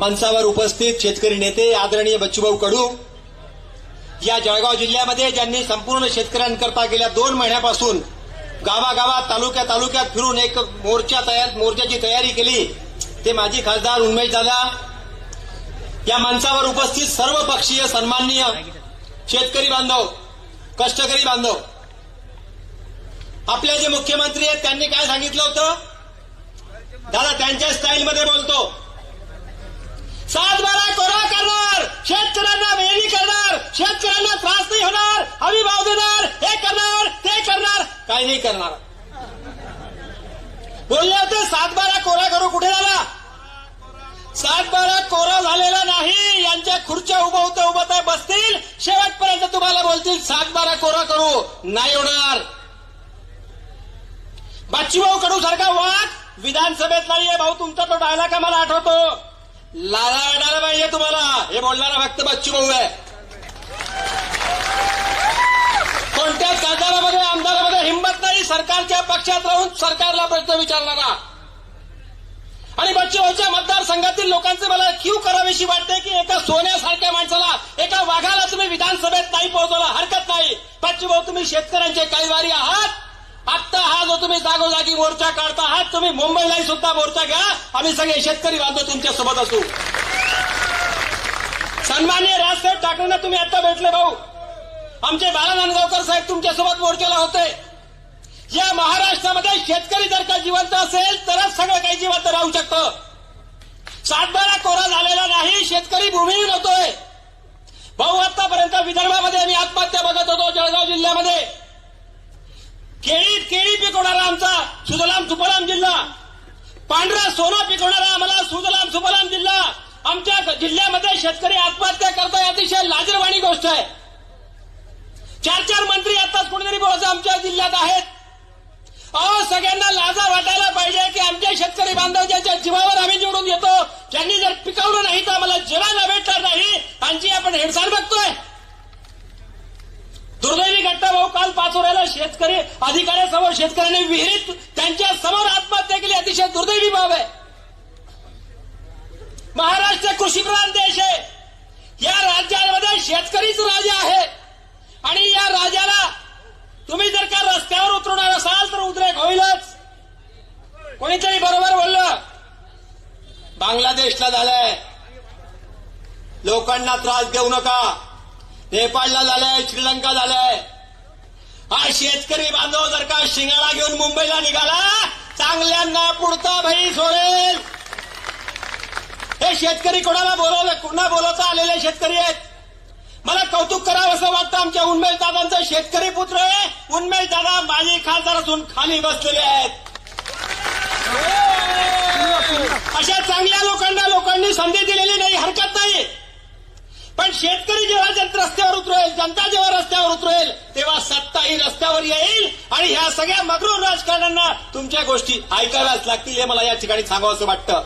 मंचावर उपस्थित शेतकरी नेते आदरणीय बच्चूभाऊ कडू या जळगाव जिल्ह्यामध्ये ज्यांनी संपूर्ण शेतकऱ्यांकरता गेल्या दोन महिन्यापासून गावागावात तालुक्या तालुक्यात फिरून एक मोर्चा तयार मोर्चाची तयारी केली ते माजी खासदार उन्मेश दादा या मंचावर उपस्थित सर्व पक्षीय सन्माननीय शेतकरी बांधव कष्टकरी बांधव. आपले जे मुख्यमंत्री आहेत त्यांनी काय सांगितलं होतं? दादा त्यांच्या स्टाईलमध्ये बोलतो. सातबारा कोरा करणार शेतकऱ्यांना वेली करणार शेतकऱ्यांना त्रास नाही होणार हमी भाव देणार हे करणार ते करणार काही नाही करणार. बोलले होते सातबारा कोरा करू कुठे झाला? सातबारा कोरा झालेला नाही यांच्या खुर्च्या उभं होतं उभं बसतील. शेवटपर्यंत तुम्हाला बोलतील सातबारा कोरा करू नाही होणार. बाच्चीभाऊ कडू सारखा वाद विधानसभेत नाहीये भाऊ तुमचा तो डायलॉग मला आठवतो. लाला अडायला पाहिजे तुम्हाला. हे बोलणारा फक्त बच्चू भाऊ आहे. कोणत्याच खासदारामध्ये आमदारामध्ये हिंमत नाही सरकारच्या पक्षात राहून सरकारला प्रश्न विचारणारा. आणि बच्चू भाऊच्या मतदारसंघातील लोकांचे मला क्यू करावीशी वाटते की एका सोन्यासारख्या माणसाला एका वाघाला तुम्ही विधानसभेत नाही पोहोचवला हरकत नाही. बच्चू भाऊ तुम्ही शेतकऱ्यांचे कैवारी आहात. आत्ता हा तुम्ही जागोजागी मोर्चा काढता आहात तुम्ही मुंबईलाही सुद्धा मोर्चा घ्या. आम्ही सगळे शेतकरी बांधव तुमच्यासोबत असू. सन्मान्य राजसाहेब ठाकरेंना तुम्ही आता भेटले भाऊ. आमचे बाला नांदगावकर साहेब तुमच्यासोबत मोर्चाला होते. या महाराष्ट्रामध्ये शेतकरी जर का जिवंत असेल तरच सगळं काही जिवंत राहू शकतं. सातबारा कोरा झालेला नाही शेतकरी भूमिहीन होतोय. भाऊ आतापर्यंत विदर्भामध्ये आम्ही आत्महत्या बघत होतो जळगाव जिल्ह्यामध्ये. केळी पिकवणारा आमचा सुजलाम सुफलाम जिल्हा. पांढरा सोना पिकवणारा आम्हाला सुजलाम सुफलाम जिल्हा. आमच्या जिल्ह्यामध्ये शेतकरी आत्महत्या करताय अतिशय लाजरवाणी गोष्ट आहे. चार चार मंत्री आताच कोणीतरी बोलायचं आमच्या जिल्ह्यात आहेत. अहो सगळ्यांना लाजा वाटायला पाहिजे की आमच्या शेतकरी बांधव ज्यांच्या जीवावर आम्ही निवडून येतो ज्यांनी जर पिकवलं नाही तर आम्हाला जेवायला भेटणार नाही. त्यांची आपण हेडसाल बघतोय. दुर्दैवी घटना भाऊ काल पाचोऱ्याला शेतकरी अधिकाऱ्यासमोर शेतकऱ्यांनी विहिरीत त्यांच्यासमोर आत्महत्या केली. अतिशय दुर्दैवी बाब आहे. महाराष्ट्र कृषीप्रधान देश आहे. या राज्यामध्ये शेतकरीच राजा आहे. आणि या राजाला तुम्ही जर का रस्त्यावर उतरवणार असाल तर उद्रेक होईलच. कोणीतरी बरोबर बोललं? बांगलादेशला झालंय. लोकांना त्रास देऊ नका. नेपाळला झालंय श्रीलंका झालंय. हा शेतकरी बांधव जर का शिंगाडा घेऊन मुंबईला निघाला चांगल्यांना पुढता भाई सोडेल. हे शेतकरी कोणाला बोलवलं कुणा बोलवता आलेले शेतकरी आहेत? मला कौतुक करावं असं वाटतं आमच्या उन्मेश दादांचा शेतकरी पुत्र आहे. उन्मेष दादा माजी खासदार असून खाली बसलेले आहेत. अशा चांगल्या लोकांना लोकांनी संधी दिलेली नाही हरकत नाही. पण शेतकरी रस्त्यावर उतरेल जनता जेव्हा रस्त्यावर उतरेल तेव्हा सत्ता ही रस्त्यावर येईल. आणि ह्या सगळ्या मगरूर राजकारण्यांना तुमच्या गोष्टी ऐकाव्याच लागतील हे मला या ठिकाणी सांगावं असं वाटतं.